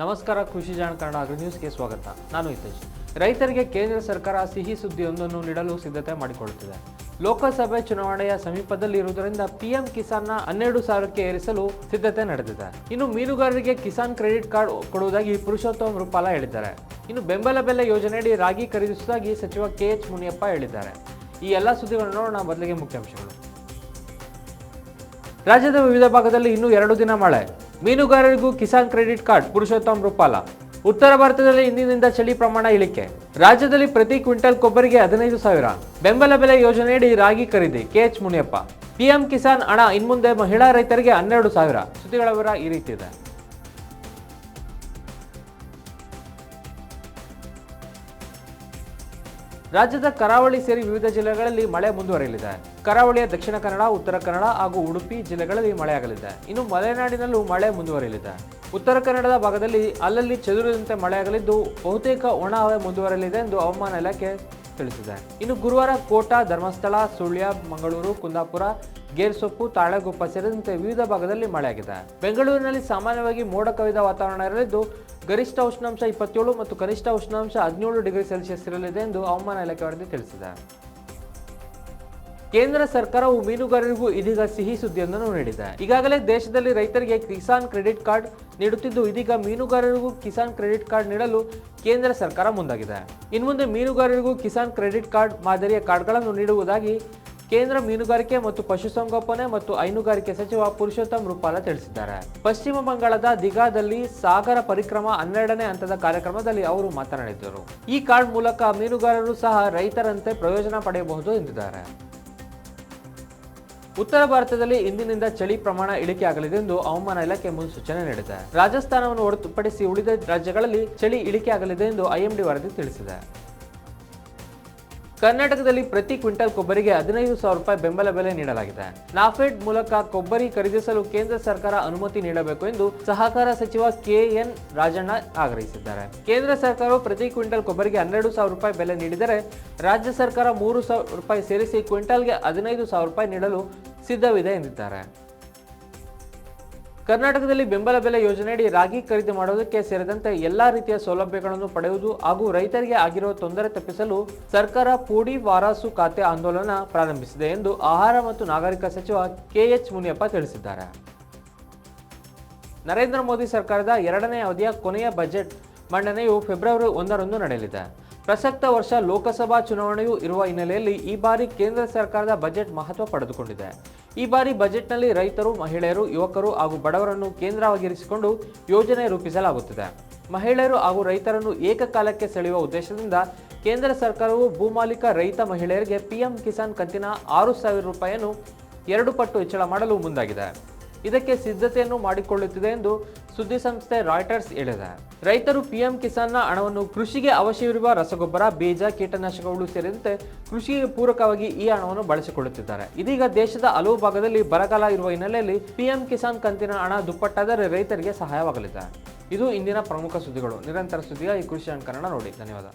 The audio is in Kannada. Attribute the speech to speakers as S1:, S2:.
S1: ನಮಸ್ಕಾರ, ಕೃಷಿ ಜಾಣ ಕನ್ನಡ ಅಗ್ರ ನ್ಯೂಸ್ಗೆ ಸ್ವಾಗತ. ನಾನು ಹಿತೇಶ್. ರೈತರಿಗೆ ಕೇಂದ್ರ ಸರ್ಕಾರ ಸಿಹಿ ಸುದ್ದಿಯೊಂದನ್ನು ನೀಡಲು ಸಿದ್ಧತೆ ಮಾಡಿಕೊಳ್ಳುತ್ತಿದೆ ಲೋಕಸಭೆ ಚುನಾವಣೆಯ ಸಮೀಪದಲ್ಲಿ ಇರುವುದರಿಂದ ಪಿಎಂ ಕಿಸಾನ್ನ ಹನ್ನೆರಡು ಸಾವಿರಕ್ಕೆ ಏರಿಸಲು ಸಿದ್ಧತೆ ನಡೆದಿದೆ. ಇನ್ನು ಮೀನುಗಾರರಿಗೆ ಕಿಸಾನ್ ಕ್ರೆಡಿಟ್ ಕಾರ್ಡ್ ಕೊಡುವುದಾಗಿ ಪುರುಷೋತ್ತಮ ರೂಪಾಲ ಹೇಳಿದ್ದಾರೆ. ಇನ್ನು ಬೆಂಬಲ ಬೆಲೆ ಯೋಜನೆಯಡಿ ರಾಗಿ ಖರೀದಿಸುವುದಾಗಿ ಸಚಿವ ಕೆ ಎಚ್ ಮುನಿಯಪ್ಪ ಹೇಳಿದ್ದಾರೆ. ಈ ಎಲ್ಲ ಸುದ್ದಿಗಳನ್ನು ನೋಡೋಣ ಬದಲಿಗೆ ಮುಖ್ಯಾಂಶಗಳು. ರಾಜ್ಯದ ವಿವಿಧ ಭಾಗದಲ್ಲಿ ಇನ್ನೂ ಎರಡು ದಿನ ಮಳೆ. ಮೀನುಗಾರರಿಗೂ ಕಿಸಾನ್ ಕ್ರೆಡಿಟ್ ಕಾರ್ಡ್ ಪುರುಷೋತ್ತಮ್ ರೂಪಾಲ. ಉತ್ತರ ಭಾರತದಲ್ಲಿ ಇಂದಿನಿಂದ ಚಳಿ ಪ್ರಮಾಣ ಇಳಿಕೆ. ರಾಜ್ಯದಲ್ಲಿ ಪ್ರತಿ ಕ್ವಿಂಟಲ್ ಕೊಬ್ಬರಿಗೆ ಹದಿನೈದು ಸಾವಿರ. ಬೆಂಬಲ ಬೆಲೆ ಯೋಜನೆಯಡಿ ರಾಗಿ ಖರೀದಿ, ಕೆಎಚ್ ಮುನಿಯಪ್ಪ. ಪಿಎಂ ಕಿಸಾನ್ ಹಣ ಇನ್ಮುಂದೆ ಮಹಿಳಾ ರೈತರಿಗೆ ಹನ್ನೆರಡು ಸಾವಿರ. ಸುದ್ದಿಗಳ ವಿವರ ಈ ರೀತಿ ಇದೆ. ರಾಜ್ಯದ ಕರಾವಳಿ ಸೇರಿ ವಿವಿಧ ಜಿಲ್ಲೆಗಳಲ್ಲಿ ಮಳೆ ಮುಂದುವರಿಯಲಿದೆ. ಕರಾವಳಿಯ ದಕ್ಷಿಣ ಕನ್ನಡ, ಉತ್ತರ ಕನ್ನಡ ಹಾಗೂ ಉಡುಪಿ ಜಿಲ್ಲೆಗಳಲ್ಲಿ ಮಳೆಯಾಗಲಿದೆ. ಇನ್ನು ಮಲೆನಾಡಿನಲ್ಲೂ ಮಳೆ ಮುಂದುವರಿಯಲಿದೆ. ಉತ್ತರ ಕನ್ನಡದ ಭಾಗದಲ್ಲಿ ಅಲ್ಲಲ್ಲಿ ಚದುರಿದಂತೆ ಮಳೆಯಾಗಲಿದ್ದು, ಬಹುತೇಕ ಒಣ ಹವೆ ಮುಂದುವರಿಯಲಿದೆ ಎಂದು ಹವಾಮಾನ ಇಲಾಖೆ ತಿಳಿಸಿದೆ. ಇನ್ನು ಗುರುವಾರ ಕೋಟಾ, ಧರ್ಮಸ್ಥಳ, ಸುಳ್ಯ, ಮಂಗಳೂರು, ಕುಂದಾಪುರ ಗೇರ್ಸೊಪ್ಪು ತಾಳೆಗುಪ್ಪ ಸೇರಿದಂತೆ ವಿವಿಧ ಭಾಗದಲ್ಲಿ ಮಳೆಯಾಗಿದೆ. ಬೆಂಗಳೂರಿನಲ್ಲಿ ಸಾಮಾನ್ಯವಾಗಿ ಮೋಡ ಕವಿದ ವಾತಾವರಣ ಇರಲಿದ್ದು, ಗರಿಷ್ಠ ಉಷ್ಣಾಂಶ ಇಪ್ಪತ್ತೇಳು ಮತ್ತು ಕನಿಷ್ಠ ಉಷ್ಣಾಂಶ ಹದಿನೇಳು ಡಿಗ್ರಿ ಸೆಲ್ಸಿಯಸ್ ಇರಲಿದೆ ಎಂದು ಹವಾಮಾನ ಇಲಾಖೆ ವರದಿ ತಿಳಿಸಿದೆ. ಕೇಂದ್ರ ಸರ್ಕಾರವು ಮೀನುಗಾರರಿಗೂ ಇದೀಗ ಸಿಹಿ ಸುದ್ದಿಯೊಂದನ್ನು ನೀಡಿದೆ. ಈಗಾಗಲೇ ದೇಶದಲ್ಲಿ ರೈತರಿಗೆ ಕಿಸಾನ್ ಕ್ರೆಡಿಟ್ ಕಾರ್ಡ್ ನೀಡುತ್ತಿದ್ದು, ಇದೀಗ ಮೀನುಗಾರರಿಗೂ ಕಿಸಾನ್ ಕ್ರೆಡಿಟ್ ಕಾರ್ಡ್ ನೀಡಲು ಕೇಂದ್ರ ಸರ್ಕಾರ ಮುಂದಾಗಿದೆ. ಇನ್ಮುಂದೆ ಮೀನುಗಾರರಿಗೂ ಕಿಸಾನ್ ಕ್ರೆಡಿಟ್ ಕಾರ್ಡ್ ಮಾದರಿಯ ಕಾರ್ಡ್ಗಳನ್ನು ನೀಡುವುದಾಗಿ ಕೇಂದ್ರ ಮೀನುಗಾರಿಕೆ ಮತ್ತು ಪಶುಸಂಗೋಪನೆ ಮತ್ತು ಹೈನುಗಾರಿಕೆ ಸಚಿವ ಪುರುಷೋತ್ತಮ್ ರೂಪಾಲ ತಿಳಿಸಿದ್ದಾರೆ. ಪಶ್ಚಿಮ ಬಂಗಾಳದ ದಿಗಾದಲ್ಲಿ ಸಾಗರ ಪರಿಕ್ರಮ ಹನ್ನೆರಡನೇ ಹಂತದ ಕಾರ್ಯಕ್ರಮದಲ್ಲಿ ಅವರು ಮಾತನಾಡಿದರು. ಈ ಕಾರ್ಡ್ ಮೂಲಕ ಮೀನುಗಾರರು ಸಹ ರೈತರಂತೆ ಪ್ರಯೋಜನ ಪಡೆಯಬಹುದು ಎಂದಿದ್ದಾರೆ. ಉತ್ತರ ಭಾರತದಲ್ಲಿ ಇಂದಿನಿಂದ ಚಳಿ ಪ್ರಮಾಣ ಇಳಿಕೆಯಾಗಲಿದೆ ಎಂದು ಹವಾಮಾನ ಇಲಾಖೆ ಮುನ್ಸೂಚನೆ ನೀಡಿದೆ. ರಾಜಸ್ಥಾನವನ್ನು ಹೊರತುಪಡಿಸಿ ಉಳಿದ ರಾಜ್ಯಗಳಲ್ಲಿ ಚಳಿ ಇಳಿಕೆಯಾಗಲಿದೆ ಎಂದು ಐಎಂಡಿ ವರದಿ ತಿಳಿಸಿದೆ. ಕರ್ನಾಟಕದಲ್ಲಿ ಪ್ರತಿ ಕ್ವಿಂಟಲ್ ಕೊಬ್ಬರಿಗೆ ಹದಿನೈದು ಸಾವಿರ ರೂಪಾಯಿ ಬೆಂಬಲ ಬೆಲೆ ನೀಡಲಾಗಿದೆ. ನಾಫೆಡ್ ಮೂಲಕ ಕೊಬ್ಬರಿ ಖರೀದಿಸಲು ಕೇಂದ್ರ ಸರ್ಕಾರ ಅನುಮತಿ ನೀಡಬೇಕು ಎಂದು ಸಹಕಾರ ಸಚಿವ ಕೆಎನ್ ರಾಜಣ್ಣ ಆಗ್ರಹಿಸಿದ್ದಾರೆ. ಕೇಂದ್ರ ಸರ್ಕಾರವು ಪ್ರತಿ ಕ್ವಿಂಟಲ್ ಕೊಬ್ಬರಿಗೆ ಹನ್ನೆರಡು ಸಾವಿರ ರೂಪಾಯಿ ಬೆಲೆ ನೀಡಿದರೆ ರಾಜ್ಯ ಸರ್ಕಾರ ಮೂರು ಸಾವಿರ ರೂಪಾಯಿ ಸೇರಿಸಿ ಕ್ವಿಂಟಲ್ಗೆ ಹದಿನೈದು ಸಾವಿರ ರೂಪಾಯಿ ನೀಡಲು ಸಿದ್ಧವಿದೆ ಎಂದಿದ್ದಾರೆ. ಕರ್ನಾಟಕದಲ್ಲಿ ಬೆಂಬಲ ಬೆಲೆ ಯೋಜನೆಯಡಿ ರಾಗಿ ಖರೀದಿ ಮಾಡೋದಕ್ಕೆ ಸೇರಿದಂತೆ ಎಲ್ಲಾ ರೀತಿಯ ಸೌಲಭ್ಯಗಳನ್ನು ಪಡೆಯುವುದು ಹಾಗೂ ರೈತರಿಗೆ ಆಗಿರುವ ತೊಂದರೆ ತಪ್ಪಿಸಲು ಸರ್ಕಾರ ಪೂಡಿ ವಾರಾಸು ಖಾತೆ ಆಂದೋಲನ ಪ್ರಾರಂಭಿಸಿದೆ ಎಂದು ಆಹಾರ ಮತ್ತು ನಾಗರಿಕ ಸಚಿವ ಕೆಎಚ್ ಮುನಿಯಪ್ಪ ತಿಳಿಸಿದ್ದಾರೆ. ನರೇಂದ್ರ ಮೋದಿ ಸರ್ಕಾರದ ಎರಡನೇ ಅವಧಿಯ ಕೊನೆಯ ಬಜೆಟ್ ಮಂಡನೆಯು ಫೆಬ್ರವರಿ ಒಂದರಂದು ನಡೆಯಲಿದೆ. ಪ್ರಸಕ್ತ ವರ್ಷ ಲೋಕಸಭಾ ಚುನಾವಣೆಯೂ ಇರುವ ಹಿನ್ನೆಲೆಯಲ್ಲಿ ಈ ಬಾರಿ ಕೇಂದ್ರ ಸರ್ಕಾರದ ಬಜೆಟ್ ಮಹತ್ವ ಪಡೆದುಕೊಂಡಿದೆ. ಈ ಬಾರಿ ಬಜೆಟ್ನಲ್ಲಿ ರೈತರು, ಮಹಿಳೆಯರು, ಯುವಕರು ಹಾಗೂ ಬಡವರನ್ನು ಕೇಂದ್ರವಾಗಿರಿಸಿಕೊಂಡು ಯೋಜನೆ ರೂಪಿಸಲಾಗುತ್ತಿದೆ. ಮಹಿಳೆಯರು ಹಾಗೂ ರೈತರನ್ನು ಏಕಕಾಲಕ್ಕೆ ಸೆಳೆಯುವ ಉದ್ದೇಶದಿಂದ ಕೇಂದ್ರ ಸರ್ಕಾರವು ಭೂಮಾಲಿಕ ರೈತ ಮಹಿಳೆಯರಿಗೆ ಪಿಎಂ ಕಿಸಾನ್ ಕಂತಿನ ಆರು ಸಾವಿರ ರೂಪಾಯಿಯನ್ನು ಎರಡು ಪಟ್ಟು ಹೆಚ್ಚಳ ಮಾಡಲು ಮುಂದಾಗಿದೆ. ಇದಕ್ಕೆ ಸಿದ್ಧತೆಯನ್ನು ಮಾಡಿಕೊಳ್ಳುತ್ತಿದೆ ಎಂದು ಸುದ್ದಿ ಸಂಸ್ಥೆ ರಾಯ್ಟರ್ಸ್ ಹೇಳಿದೆ. ರೈತರು ಪಿಎಂ ಕಿಸಾನ್ನ ಹಣವನ್ನು ಕೃಷಿಗೆ ಅವಶ್ಯವಿರುವ ರಸಗೊಬ್ಬರ, ಬೀಜ, ಕೀಟನಾಶಕಗಳು ಸೇರಿದಂತೆ ಕೃಷಿಗೆ ಪೂರಕವಾಗಿ ಈ ಹಣವನ್ನು ಬಳಸಿಕೊಳ್ಳುತ್ತಿದ್ದಾರೆ. ಇದೀಗ ದೇಶದ ಹಲವು ಭಾಗದಲ್ಲಿ ಬರಗಾಲ ಇರುವ ಹಿನ್ನೆಲೆಯಲ್ಲಿ ಪಿಎಂ ಕಿಸಾನ್ ಕಂತಿನ ಹಣ ದುಪ್ಪಟ್ಟಾದರೆ ರೈತರಿಗೆ ಸಹಾಯವಾಗಲಿದೆ. ಇದು ಇಂದಿನ ಪ್ರಮುಖ ಸುದ್ದಿಗಳು. ನಿರಂತರ ಸುದ್ದಿಯ ಈ ಕೃಷಿ ಅಂಕರಣ ನೋಡಿ. ಧನ್ಯವಾದ.